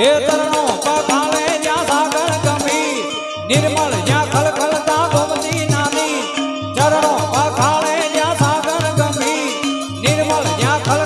એ તરણો પખાણે જ્યાં સાગર ગમી, નિર્મળ જ્યાં ખલખલતા ભવતી નાની ચરણો પખાણે જ્યાં સાગર ગમી, નિર્મળ જ્યાં ખલ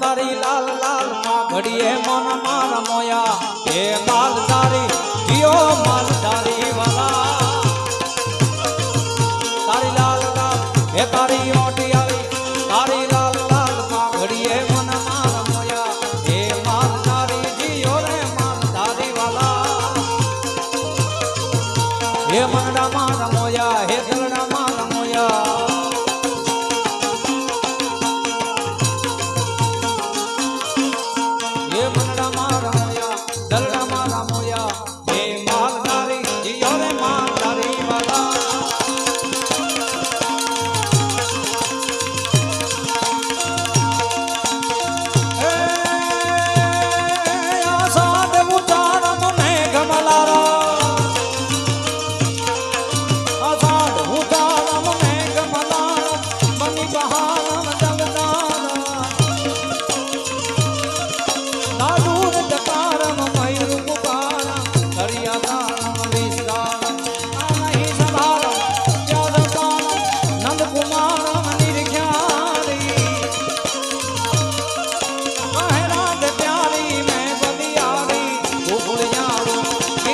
તારી લાલ લાલ ઘડીએ મન માર મોયા. હે માલ તારી, જીઓ માલ તારી વાલા. તારી લાલ લાલ, હે તારી ઓટી આવી. તારી લાલ લાલ ઘડીએ મન માર મોયા. હે માલ તારી, જીઓ રે માલ તારી વાલા. હે મનડા માર મોયા, હે દલડા માર મોયા.